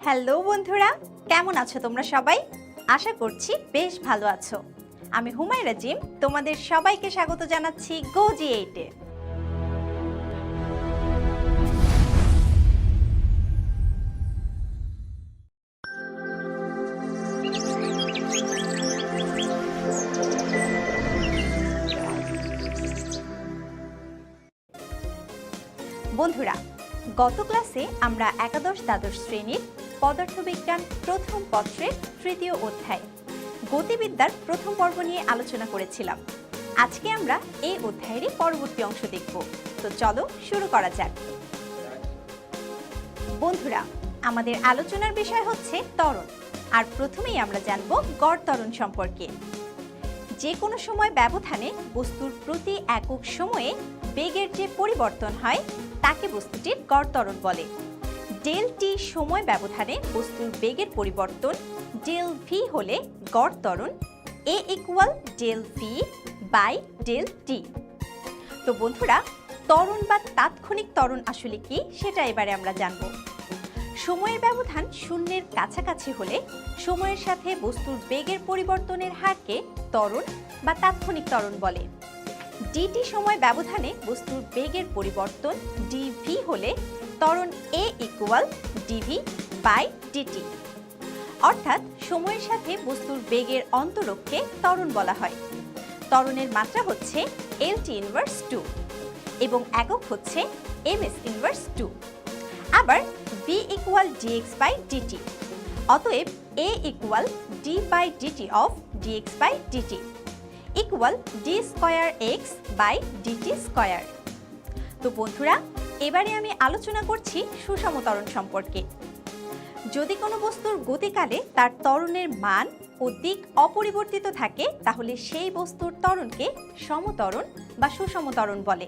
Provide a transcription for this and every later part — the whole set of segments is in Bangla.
হ্যালো বন্ধুরা, কেমন আছো তোমরা সবাই? আশা করছি বেশ ভালো আছো। আমি হুমায়রা জিম, তোমাদের সবাইকে স্বাগত জানাচ্ছি গোজি এইটে গত ক্লাসে আমরা একাদশ দ্বাদশ শ্রেণির পদার্থবিজ্ঞান প্রথম পত্রের তৃতীয় অধ্যায়, গতিবিদ্যার প্রথম পর্ব নিয়ে আলোচনা করেছিলাম। আজকে আমরা এই অধ্যায়েরই পরবর্তী অংশ দেখব। তো চলো শুরু করা যাক। বন্ধুরা, আমাদের আলোচনার বিষয় হচ্ছে ত্বরণ। আর প্রথমেই আমরা জানব গড় ত্বরণ সম্পর্কে। যে কোনো সময় ব্যবধানে বস্তুর প্রতি একক সময়ে বেগের যে পরিবর্তন হয়, তাকে বস্তুটির গড় ত্বরণ বলে। ডেল টি সময় ব্যবধানে বস্তুর বেগের পরিবর্তন ডেল ভি হলে গড় ত্বরণ A equal del V by del T. তো বন্ধুরা ত্বরণ বা তাৎক্ষণিক ত্বরণ আসলে কি, সেটা এবারে আমরা জানব। সময়ের ব্যবধান শূন্যের কাছাকাছি হলে সময়ের সাথে বস্তুর বেগের পরিবর্তনের হারকে ত্বরণ বা তাৎক্ষণিক ত্বরণ বলে। ডিটি সময় ব্যবধানে বস্তুর বেগের পরিবর্তন ডিভি হলে ত্বরণ A equal DV by DT অর্থাৎ সময়ের সাথে বস্তুর বেগের অন্তরককে ত্বরণ বলা হয়। ত্বরণের মাত্রা হচ্ছে এল টি ইনভার্স টু এবং একক হচ্ছে এম এস ইনভার্স টু আবার V equal DX by DT অতএব A equal D by DT of DX by DT equal D square X by DT square তো বন্ধুরা, এবারে আমি আলোচনা করছি সুষম ত্বরণ সম্পর্কে। যদি কোনো বস্তুর গতিকালে তার ত্বরণের মান ও দিক অপরিবর্তিত থাকে, তাহলে সেই বস্তুর ত্বরণকে সমতরণ বা সুষম ত্বরণ বলে।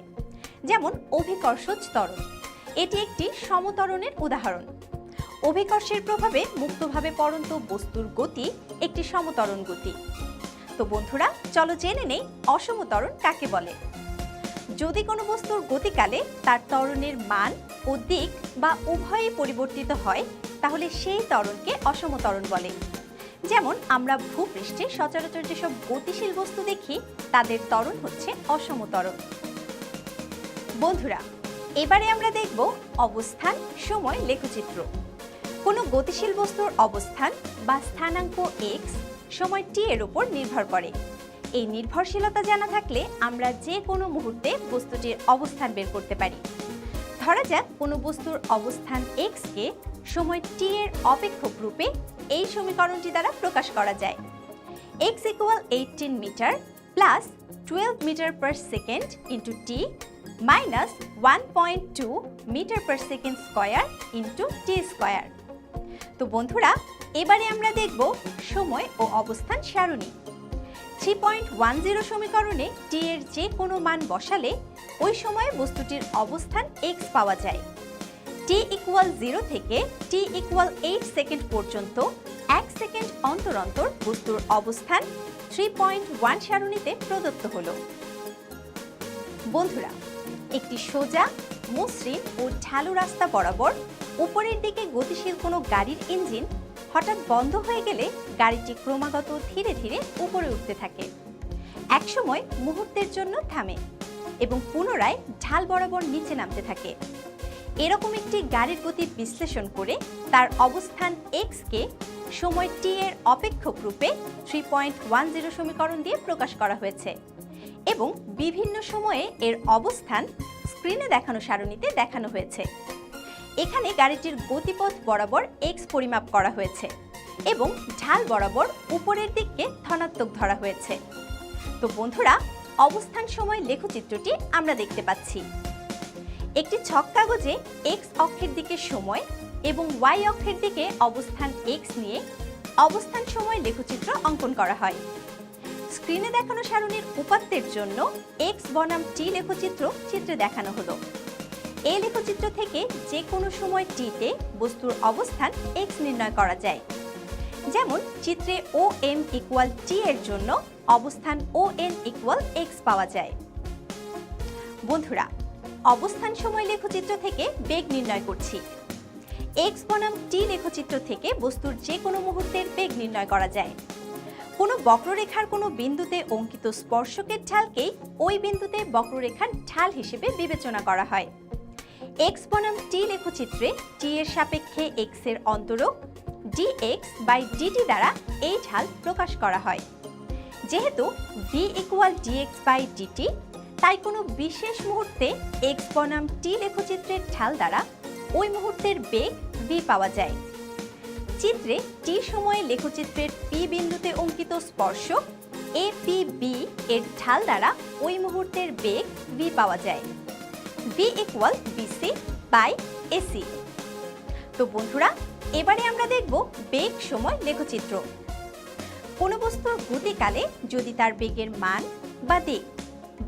যেমন অভিকর্ষজ ত্বরণ। এটি একটি সমতরণের উদাহরণ। অভিকর্ষের প্রভাবে মুক্তভাবে পরন্ত বস্তুর গতি একটি সমতরণ গতি। তো বন্ধুরা, চলো জেনে নেই অসমতরণ কাকে বলে। যদি কোনো বস্তুর গতিকালে তার ত্বরণের মান ও দিক বা উভয়ই পরিবর্তিত হয়, তাহলে সেই ত্বরণকে অসমতরণ বলে। যেমন, আমরা ভূপৃষ্ঠে সচরাচর যেসব গতিশীল বস্তু দেখি, তাদের ত্বরণ হচ্ছে অসম অসমতরণ বন্ধুরা, এবারে আমরা দেখব অবস্থান, সময়, লেখচিত্র। কোনো গতিশীল বস্তুর অবস্থান বা স্থানাঙ্ক এক্স সময় টি এর উপর নির্ভর করে। এই নির্ভরশীলতা জানা থাকলে আমরা যে কোনো মুহূর্তে বস্তুটির অবস্থান বের করতে পারি। ধরা যাক কোনো বস্তুর অবস্থান এক্স কে সময় টি এর অপেক্ষক রূপে এই সমীকরণটি দ্বারা প্রকাশ করা যায়। X equal eighteen metre plus twelve metre per second into T minus one point two metre per second square into T square তো বন্ধুরা এবারে আমরা দেখব সময় ও অবস্থান সারণী। থ্রি পয়েন্ট ওয়ান জিরো সমীকরণে টি এর যে কোনো মান বসালে ওই সময়ে বস্তুটির অবস্থান এক্স পাওয়া যায়। টি ইকুয়াল জিরো থেকে টি ইকুয়াল এইট সেকেন্ড পর্যন্ত এক সেকেন্ড অন্তর অন্তর বস্তুর অবস্থান থ্রি পয়েন্ট ওয়ান সারণীতে প্রদত্ত হলো। বন্ধুরা, একটি সোজা, মসৃণ ও ঢালু রাস্তা বরাবর উপরের দিকে গতিশীল কোনো গাড়ির ইঞ্জিন হঠাৎ বন্ধ হয়ে গেলে গাড়িটি ক্রমাগত ধীরে ধীরে উপরে উঠতে থাকে। একসময় মুহূর্তের জন্য থামে এবং পুনরায় ঢাল বরাবর নিচে নামতে থাকে। এরকম একটি গাড়ির গতি বিশ্লেষণ করে তার অবস্থান এক্সকে সময় টি এর অপেক্ষক রূপে থ্রি পয়েন্ট ওয়ান জিরো সমীকরণ দিয়ে প্রকাশ করা হয়েছে এবং বিভিন্ন সময়ে এর অবস্থান স্ক্রিনে দেখানো সারণীতে দেখানো হয়েছে। এখানে গাড়িটির গতিপথ বরাবর এক্স পরিমাপ করা হয়েছে এবং ঢাল বরাবর উপরের দিককে ধনাত্মক ধরা হয়েছে। তো বন্ধুরা, অবস্থান সময় লেখচিত্রটি আমরা দেখতে পাচ্ছি। একটি ছক কাগজে এক্স অক্ষের দিকে সময় এবং ওয়াই অক্ষের দিকে অবস্থান এক্স নিয়ে অবস্থান সময় লেখচিত্র অঙ্কন করা হয়। স্ক্রিনে দেখানো সারণীর উপাত্তের জন্য এক্স বনাম টি লেখচিত্র চিত্রে দেখানো হলো। এই লেখচিত্র থেকে যে কোনো সময় টিতে বস্তুর অবস্থান এক্স নির্ণয় করা যায়। যেমন, চিত্রে ও এম ইকুয়াল টি এর জন্য অবস্থান ও এন ইকুয়াল এক্স পাওয়া যায়। বন্ধুরা, অবস্থান সময় লেখচিত্র থেকে বেগ নির্ণয় করছি। এক্স বনাম টি লেখচিত্র থেকে বস্তুর যে কোনো মুহূর্তের বেগ নির্ণয় করা যায়। কোনো বক্ররেখার কোনো বিন্দুতে অঙ্কিত স্পর্শকের ঢালকেই ওই বিন্দুতে বক্ররেখার ঢাল হিসেবে বিবেচনা করা হয়। এক্স বনাম টি লেখচিত্রে টি এর সাপেক্ষে এক্সের অন্তরক ডি এক্স বাই ডিটি দ্বারা এই ঢাল প্রকাশ করা হয়। যেহেতু V equal DX by DT তাই কোনো বিশেষ মুহূর্তে এক্স বনাম টি লেখচিত্রের ঢাল দ্বারা ওই মুহূর্তের বেগ ভি পাওয়া যায়। চিত্রে টি সময়ে লেখচিত্রের পি বিন্দুতে অঙ্কিত স্পর্শক এ পি বি এর ঢাল দ্বারা ওই মুহূর্তের বেগ ভি পাওয়া যায়। V equal BC by AC তো বন্ধুরা, এবারে আমরা দেখব বেগ সময় লেখচিত্র। কোনো বস্তুর গতিকালে যদি তার বেগের মান বা দিক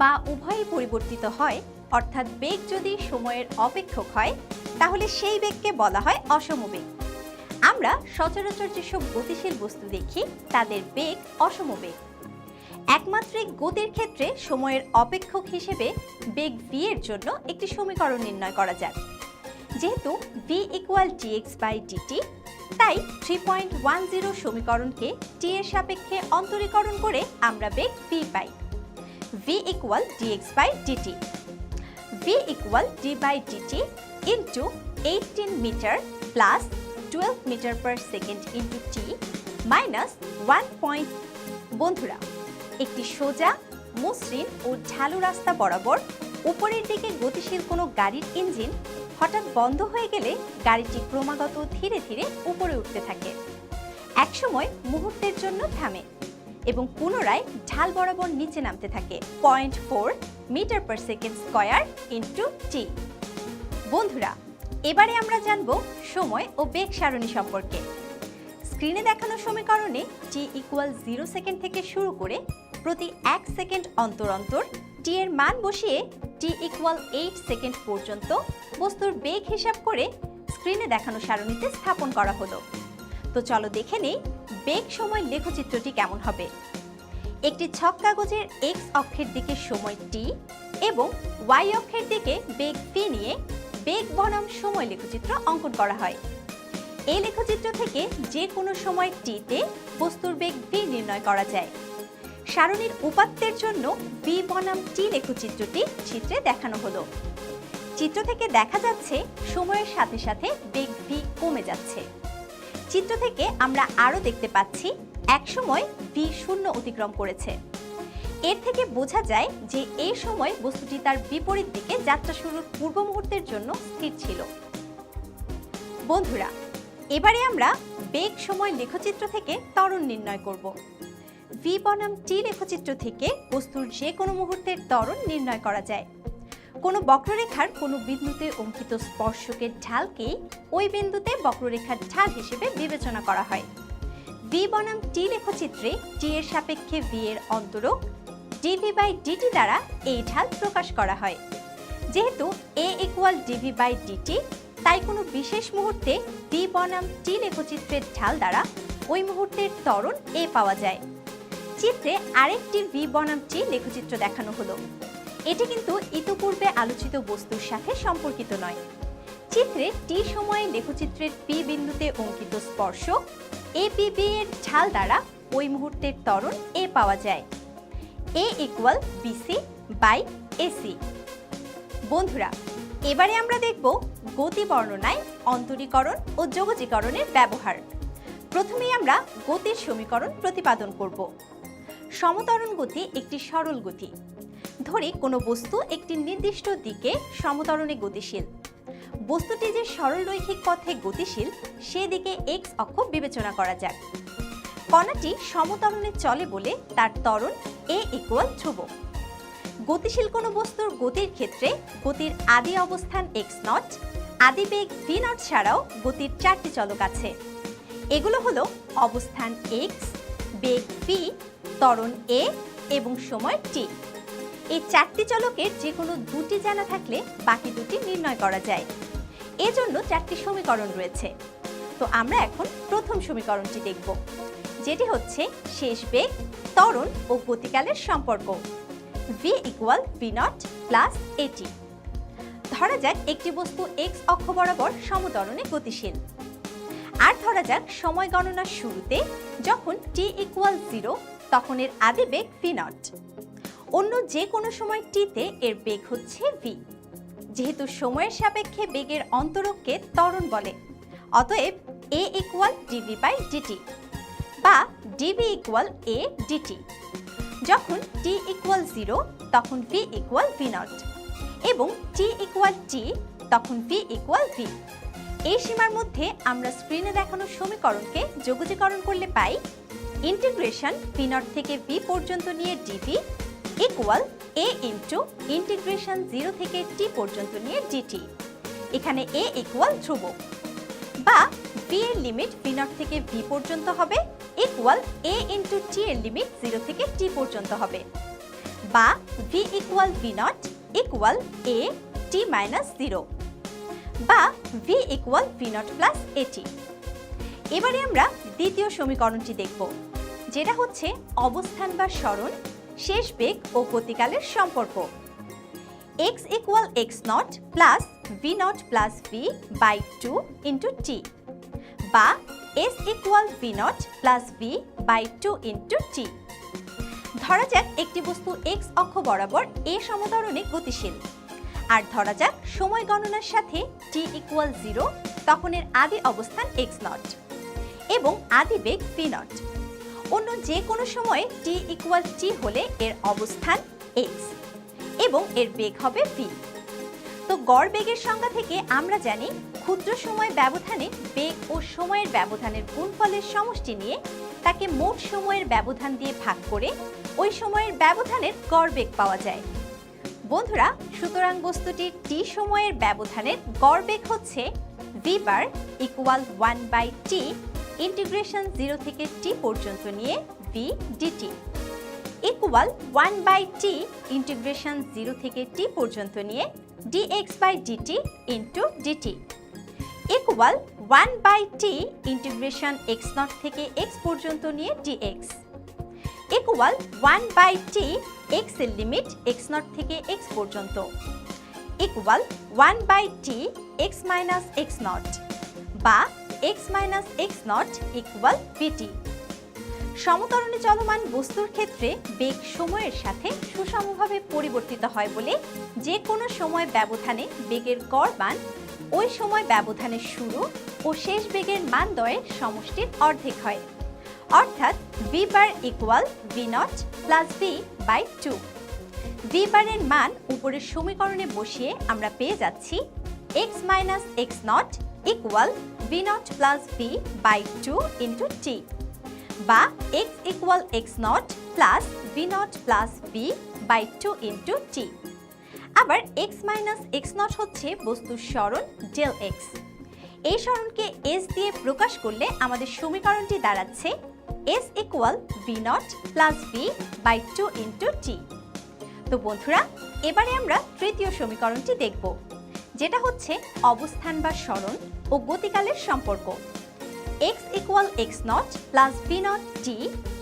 বা উভয়ই পরিবর্তিত হয়, অর্থাৎ বেগ যদি সময়ের অপেক্ষক হয়, তাহলে সেই বেগকে বলা হয় অসমবেগ। আমরা সচরাচর যেসব গতিশীল বস্তু দেখি, তাদের বেগ অসমবেগ। একমাত্রিক গতির ক্ষেত্রে সময়ের অপেক্ষক হিসেবে বেগ ভি এর জন্য একটি সমীকরণ নির্ণয় করা যাক। যেহেতু V equal DX by DT তাই থ্রি পয়েন্ট ওয়ান জিরো সমীকরণকে টি এর সাপেক্ষে অন্তরীকরণ করে আমরা বেগ V pi. V equal DX by DT V equal D by DT into eighteen metre plus twelve metre per second into T minus one point বন্ধুরা একটি সোজা, মসৃণ ও ঢালু রাস্তা বরাবর উপরের দিকে গতিশীল কোনো গাড়ির ইঞ্জিন হঠাৎ বন্ধ হয়ে গেলে গাড়িটি ক্রমাগত ধীরে ধীরে উপরে উঠতে থাকে। একসময় মুহূর্তের জন্য থামে এবং পুনরায় ঢাল বরাবর নিচে নামতে থাকে point four metre per second square into T বন্ধুরা, এবারে আমরা জানব সময় ও বেগ সারণী সম্পর্কে। স্ক্রিনে দেখানো সমীকরণে টি ইকুয়াল জিরো সেকেন্ড থেকে শুরু করে প্রতি এক সেকেন্ড অন্তর অন্তর টি এর মান বসিয়ে টি ইকুয়াল এইট সেকেন্ড পর্যন্ত বস্তুর বেগ হিসাব করে স্ক্রিনে দেখানো সারণীতে স্থাপন করা হলো। তো চলো দেখে নেই বেগ সময় লেখচিত্রটি কেমন হবে। একটি ছক কাগজের এক্স অক্ষের দিকে সময় টি এবং ওয়াই অক্ষের দিকে বেগ পি নিয়ে বেগ বনাম সময় লেখচিত্র অঙ্কন করা হয়। এই লেখচিত্র থেকে যে কোনো সময় টিতে বস্তুর বেগ বি নির্ণয় করা যায়। সারণীর উপাত্তের জন্য বি বনাম টি লেখচিত্রটি চিত্রে দেখানো হলো। চিত্র থেকে দেখা যাচ্ছে সময়ের সাথে সাথে বেগ ভি কমে যাচ্ছে। চিত্র থেকে আমরা আরও দেখতে পাচ্ছি একসময় ভি শূন্য অতিক্রম করেছে। এর থেকে বোঝা যায় যে এই সময় বস্তুটি তার বিপরীত দিকে যাত্রা শুরুর পূর্ব মুহূর্তের জন্য স্থির ছিল। বন্ধুরা, এবারে আমরা বেগ সময় লেখচিত্র থেকে ত্বরণ নির্ণয় করব। ভি বনাম টি লেখচিত্র থেকে বস্তুর যে কোনো মুহূর্তের ত্বরণ নির্ণয় করা যায়। কোনো বক্ররেখার কোনো বিন্দুতে অঙ্কিত স্পর্শকের ঢালকে ওই বিন্দুতে বক্ররেখার ঢাল হিসেবে বিবেচনা করা হয়। ভি বনাম টি লেখচিত্রে টি এর সাপেক্ষে ভি এর অন্তরক ডিভি বাই ডিটি দ্বারা এই ঢাল প্রকাশ করা হয়। যেহেতু A equal DV by DT, তাই কোনো বিশেষ মুহূর্তে ভি বনাম টি লেখচিত্রের ঢাল দ্বারা ওই মুহূর্তের ত্বরণ এ পাওয়া যায়। চিত্রে আরেকটি ভি বনাম টি লেখচিত্র দেখানো হলো। এটি কিন্তু ইতিপূর্বে আলোচিত বস্তুর সাথে সম্পর্কিত নয়। চিত্রে টি সময়ে লেখচিত্রের পি বিন্দুতে অঙ্কিত স্পর্শ এ পি বি এর ঢাল দ্বারা ওই মুহূর্তের ত্বরণ এ পাওয়া যায়। A equal BC by AC বন্ধুরা, এবারে আমরা দেখব গতি বর্ণনায় অন্তরীকরণ ও যোগজীকরণের ব্যবহার। প্রথমেই আমরা গতির সমীকরণ প্রতিপাদন করব। সমতরণ গতি একটি সরল গতি। ধরি কোনো বস্তু একটি নির্দিষ্ট দিকে সমতরণে গতিশীল। বস্তুটি যে সরল রৈখিক পথে গতিশীল, সেদিকে এক্স অক্ষ বিবেচনা করা যাক। কণাটি সমতরণে চলে বলে তার ত্বরণ এ ইকুয়াল ধ্রুবক। গতিশীল কোনো বস্তুর গতির ক্ষেত্রে গতির আদি অবস্থান এক্স নট আদি বেগ ভি নট ছাড়াও গতির চারটি চলক আছে। এগুলো হলো অবস্থান এক্স বেগ ভি ত্বরণ এ এবং সময় টি। এই চারটি চলকের যে কোনো দুটি জানা থাকলে বাকি দুটি নির্ণয় করা যায়। এজন্য চারটি সমীকরণ রয়েছে। তো আমরা এখন প্রথম সমীকরণটি দেখব। যেটি হচ্ছে শেষ বেগ, ত্বরণ ও গতিকালের সম্পর্ক। V equal V not plus A T ধরা যাক একটি বস্তু এক্স অক্ষ বরাবর সমতরণে গতিশীল। আর ধরা যাক সময় গণনার শুরুতে যখন টি ইকুয়াল জিরো তখন এর আদি বেগ ভি নট। অন্য যে কোনো সময় টিতে এর বেগ হচ্ছে ভি। যেহেতু সময়ের সাপেক্ষে বেগের অন্তরককে ত্বরণ বলে, অতএব A equal DV by DT বা ডিভি ইকুয়াল এ ডিটি যখন টি ইকুয়াল জিরো তখন ভি ইকুয়াল ভি নট এবং টি ইকুয়াল টি তখন ভি ইকুয়াল ভি এই সীমার মধ্যে আমরা স্ক্রিনে দেখানো সমীকরণকে যোগজীকরণ করলে পাই ইন্টিগ্রেশন ভি নট থেকে ভি পর্যন্ত নিয়ে d v equal a into integration zero থেকে টি পর্যন্ত নিয়ে ডিটি এখানে এ ইকুয়াল ধ্রুবক। বা ভি এর লিমিট ভি নট থেকে ভি পর্যন্ত হবে ইকুয়াল এ ইন্টু টি এর লিমিট জিরো থেকে টি পর্যন্ত হবে। বা v equal v naught equal a t minus zero বা v equal v naught plus a t এবারে আমরা দ্বিতীয় সমীকরণটি দেখব। যেটা হচ্ছে অবস্থান বা সরণ শেষ বেগ ও গতিকালের সম্পর্ক। X equal x naught plus v naught plus v by two into t বা s equal v naught plus v by two into t ধরা যাক একটি বস্তু এক্স অক্ষ বরাবর এ সমতরণে গতিশীল। আর ধরা যাক সময় গণনার সাথে টি ইকুয়াল জিরো তখন এর আদি অবস্থান এক্স নট এবং আদি বেগ ভি নট অন্য যে কোনো সময়ে টি ইকুয়াল টি হলে এর অবস্থান এক্স এবং এর বেগ হবে ভি তো গড় বেগের সংজ্ঞা থেকে আমরা জানি ক্ষুদ্র সময় ব্যবধানে বেগ ও সময়ের ব্যবধানের গুণফলের সমষ্টি নিয়ে তাকে মোট সময়ের ব্যবধান দিয়ে ভাগ করে ওই সময়ের ব্যবধানের গড় বেগ পাওয়া যায়। বন্ধুরা, সুতরাং বস্তুটির টি সময়ের ব্যবধানের গড় বেগ হচ্ছে v bar equal one by t integration zero থেকে টি পর্যন্ত নিয়ে v d t equal one by t integration zero থেকে টি পর্যন্ত নিয়ে d x by d t into d t equal one by t integration x naught থেকে এক্স পর্যন্ত নিয়ে d x equal one by t এক্সের লিমিট এক্স নট থেকে এক্স পর্যন্ত equal one by t x minus x naught বা x minus x naught equal বিটি সমতরণে চলমান বস্তুর ক্ষেত্রে বেগ সময়ের সাথে সুষমভাবে পরিবর্তিত হয় বলে যে কোনো সময় ব্যবধানে বেগের গড় মান, ওই সময় ব্যবধানের শুরু ও শেষ বেগের মান দয়ের সমষ্টির অর্ধেক হয়। অর্থাৎ v bar equal v naught plus v by two v বারের মান উপরের সমীকরণে বসিয়ে আমরা পেয়ে যাচ্ছি x minus x naught equal v naught plus v by two into t বা x equal x naught plus v naught plus v by two into t আবার এক্স মাইনাস এক্স নট হচ্ছে বস্তুর সরণ ডেল এক্স এই সরণকে এস দিয়ে প্রকাশ করলে আমাদের সমীকরণটি দাঁড়াচ্ছে s equal v naught plus v by two into t তো বন্ধুরা, এবারে আমরা তৃতীয় সমীকরণটি দেখব। যেটা হচ্ছে অবস্থান বা সরণ ও গতিকালের সম্পর্ক। X equal x naught plus v naught t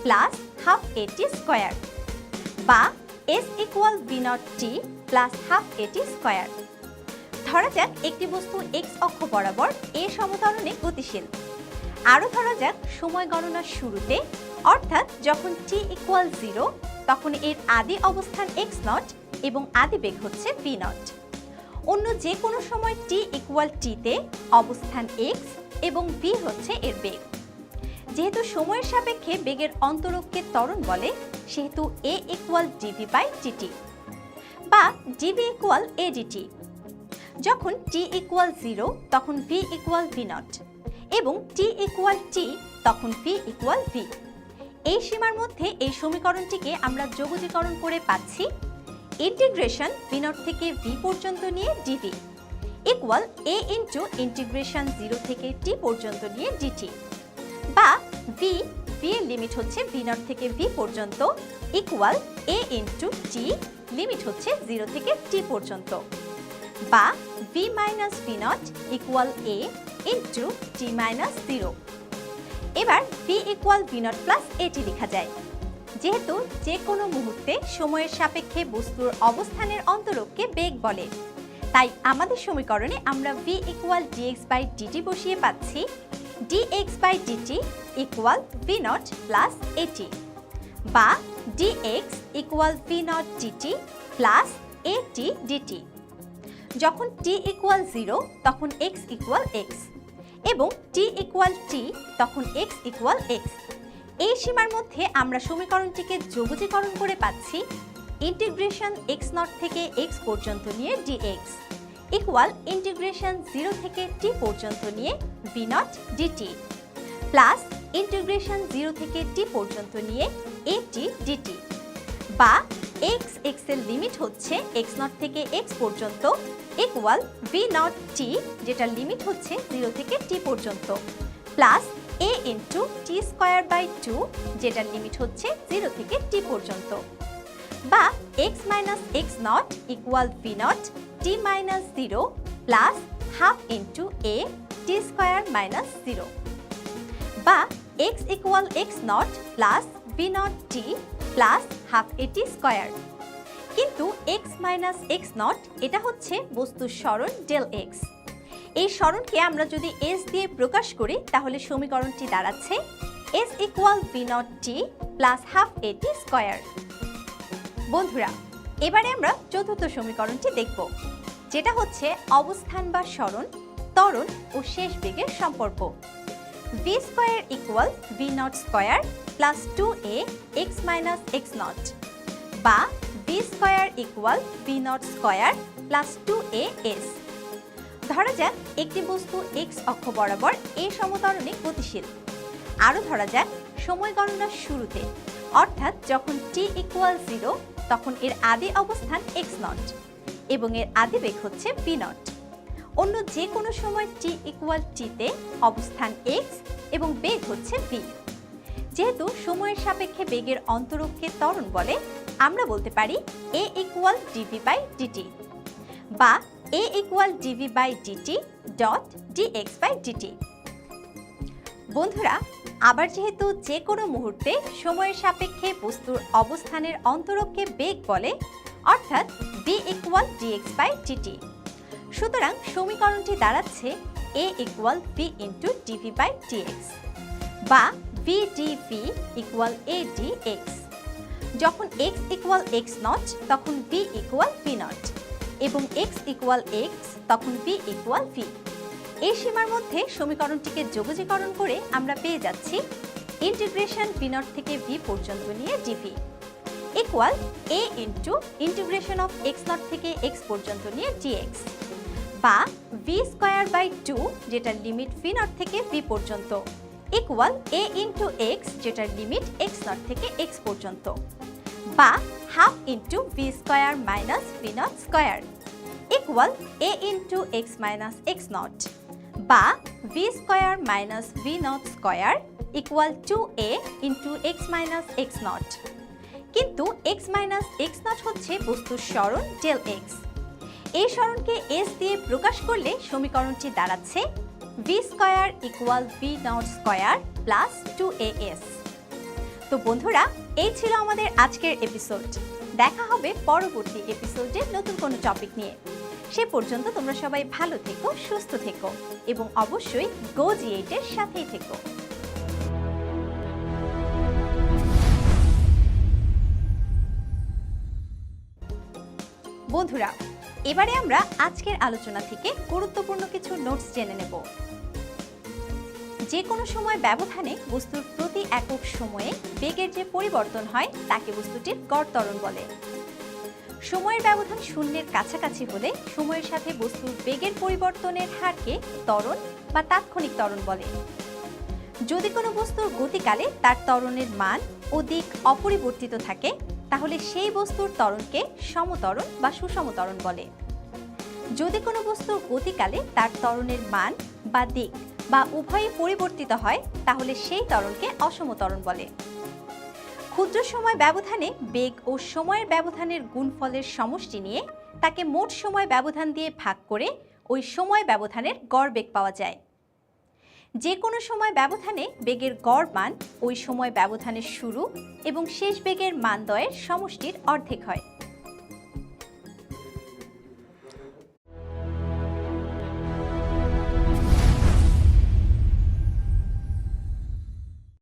plus half a t square বা s equal v naught t plus half a t square ধরা যাক একটি বস্তু এক্স অক্ষ বরাবর এ সমতরণে গতিশীল। আরও ধরা যাক সময় গণনার শুরুতে, অর্থাৎ যখন টি ইকুয়াল জিরো তখন এর আদি অবস্থান এক্স নট এবং আদি বেগ হচ্ছে ভি নট অন্য যে কোনো সময় টি ইকুয়াল টিতে অবস্থান এক্স এবং ভি হচ্ছে এর বেগ। যেহেতু সময়ের সাপেক্ষে বেগের অন্তরককে ত্বরণ বলে, সেহেতু a equal d v by t t বা d v equal a d t যখন টি ইকুয়াল জিরো তখন ভি ইকুয়াল ভি নট এবং টি ইকুয়াল টি তখন ভি ইকুয়াল ভি এই সীমার মধ্যে এই সমীকরণটিকে আমরা যোগজীকরণ করে পাচ্ছি। ইন্টিগ্রেশন ভি নট থেকে ভি পর্যন্ত নিয়ে d v equal a into integration zero থেকে টি পর্যন্ত নিয়ে ডিটি বা ভি ভি এর লিমিট হচ্ছে ভি নট থেকে ভি পর্যন্ত। Equal a into t limit হচ্ছে জিরো থেকে টি পর্যন্ত। বা v minus v naught equal a into t minus zero এবার v equal v naught plus a t লেখা যায়। যেহেতু যে কোনো মুহূর্তে সময়ের সাপেক্ষে বস্তুর অবস্থানের অন্তরককে বেগ বলে। তাই আমাদের সমীকরণে আমরা v equal d x by d t বসিয়ে পাচ্ছি। D x by d t equal v naught plus a t বা d x equal v naught d t plus a t d t যখন টি ইকুয়াল জিরো তখন এক্স ইকুয়াল এক্স এবং টি ইকুয়াল টি তখন এক্স ইকুয়াল এক্স এই সীমার মধ্যে আমরা সমীকরণটিকে যোগজীকরণ করে পাচ্ছি। ইন্টিগ্রেশন এক্স নট থেকে এক্স পর্যন্ত নিয়ে ডিএক্স ইকুয়াল ইন্টিগ্রেশন জিরো থেকে টি পর্যন্ত নিয়ে v naught d t plus integration zero থেকে টি পর্যন্ত নিয়ে এটি ডিটি বা এক্স এক্সের লিমিট হচ্ছে এক্স নট থেকে এক্স পর্যন্ত ইকুয়াল ভি নট টি যেটার লিমিট হচ্ছে জিরো থেকে টি পর্যন্ত plus a into t square by two যেটার লিমিট হচ্ছে জিরো থেকে টি পর্যন্ত। বা x minus x naught equal v naught t minus zero plus half into a t square minus zero বা x equal x naught plus v naught t plus half a t square কিন্তু এক্স মাইনাস এক্স নট এটা হচ্ছে বস্তুর স্মরণ ডেল এক্স এই স্মরণকে আমরা যদি এস দিয়ে প্রকাশ করি, তাহলে সমীকরণটি দাঁড়াচ্ছে s equal v naught t plus half a t square বন্ধুরা, এবারে আমরা চতুর্থ সমীকরণটি দেখব, যেটা হচ্ছে অবস্থান বা স্মরণ, ত্বরণ ও শেষ বেগের সম্পর্ক। V square equal v naught square plus two a x minus x naught বা v square equal v naught square plus two a s ধরা যাক একটি বস্তু এক্স অক্ষ বরাবর এ সমতরণে গতিশীল। আরও ধরা যাক সময় গণনার শুরুতে। অর্থাৎ যখন টি ইকুয়াল জিরো তখন এর আদি অবস্থান এক্স নট এবং এর আদি বেগ হচ্ছে পি নট অন্য যে কোনো সময় টি ইকুয়াল টিতে অবস্থান এক্স এবং বেগ হচ্ছে ভি যেহেতু সময়ের সাপেক্ষে বেগের অন্তরককে ত্বরণ বলে, আমরা বলতে পারি a equal d v by d t বা a equal d v by d t dot d x by d t বন্ধুরা, আবার যেহেতু যে কোনো মুহূর্তে সময়ের সাপেক্ষে বস্তুর অবস্থানের অন্তরককে বেগ বলে, অর্থাৎ v equal d x by d t সুতরাং সমীকরণটি দাঁড়াচ্ছে a equal v into d v by d x বা v d v equal a d x যখন এক্স ইকুয়াল এক্স নট তখন ভি ইকুয়াল ভি নট এবং এক্স ইকুয়াল এক্স তখন ভি ইকুয়াল ভি এই সীমার মধ্যে সমীকরণটিকে যোগজীকরণ করে আমরা পেয়ে যাচ্ছি ইন্টিগ্রেশন ভি নট থেকে ভি পর্যন্ত নিয়ে d v equal a into integration of x naught থেকে এক্স পর্যন্ত নিয়ে ডিএক্স বা ভি স্কোয়ার বাই টু যেটার লিমিট ভি নট থেকে ভি পর্যন্ত ইকুয়াল এ ইন্টু এক্স যেটার লিমিট এক্স নট থেকে এক্স পর্যন্ত। বা half into v square minus v naught square equal a into x minus x naught বা v square minus v naught square equal two a into x minus x naught. কিন্তু এক্স মাইনাস এক্স নট হচ্ছে বস্তুর স্মরণ ডেল এক্স। এই স্মরণকে এস দিয়ে প্রকাশ করলে সমীকরণটি দাঁড়াচ্ছে v square equal v naught square plus two a s. তো বন্ধুরা, এই ছিল আমাদের আজকের এপিসোড দেখা হবে পরবর্তী এপিসোডে নতুন কোনো টপিক নিয়ে। সে পর্যন্ত তোমরা সবাই ভালো থেকো, সুস্থ থেকো এবং অবশ্যই গো জিএইটের সাথেই থেকো। বন্ধুরা, এবারে আমরা আজকের আলোচনা থেকে গুরুত্বপূর্ণ কিছু নোটস জেনে নেব। যে কোনো সময় ব্যবধানে বস্তুর প্রতি একক সময়ে বেগের যে পরিবর্তন হয়, তাকে বস্তুটির গড় ত্বরণ বলে। সময়ের ব্যবধান শূন্যের কাছাকাছি হলে সময়ের সাথে বস্তুর বেগের পরিবর্তনের হারকে ত্বরণ বা তাৎক্ষণিক ত্বরণ বলে। যদি কোনো বস্তুর গতিকালে তার ত্বরণের মান ও দিক অপরিবর্তিত থাকে, তাহলে সেই বস্তুর ত্বরণকে সমতরণ বা সুষমতরণ বলে। যদি কোনো বস্তুর গতিকালে তার ত্বরণের মান বা দিক বা উভয়ই পরিবর্তিত হয়, তাহলে সেই ত্বরণকে অসমতরণ বলে। ক্ষুদ্র সময় ব্যবধানে বেগ ও সময়ের ব্যবধানের গুণফলের সমষ্টি নিয়ে তাকে মোট সময় ব্যবধান দিয়ে ভাগ করে ওই সময় ব্যবধানের গড় বেগ পাওয়া যায়। যে কোনো সময় ব্যবধানে বেগের গড় মান ওই সময় ব্যবধানের শুরু এবং শেষ বেগের মানদয়ের সমষ্টির অর্ধেক হয়।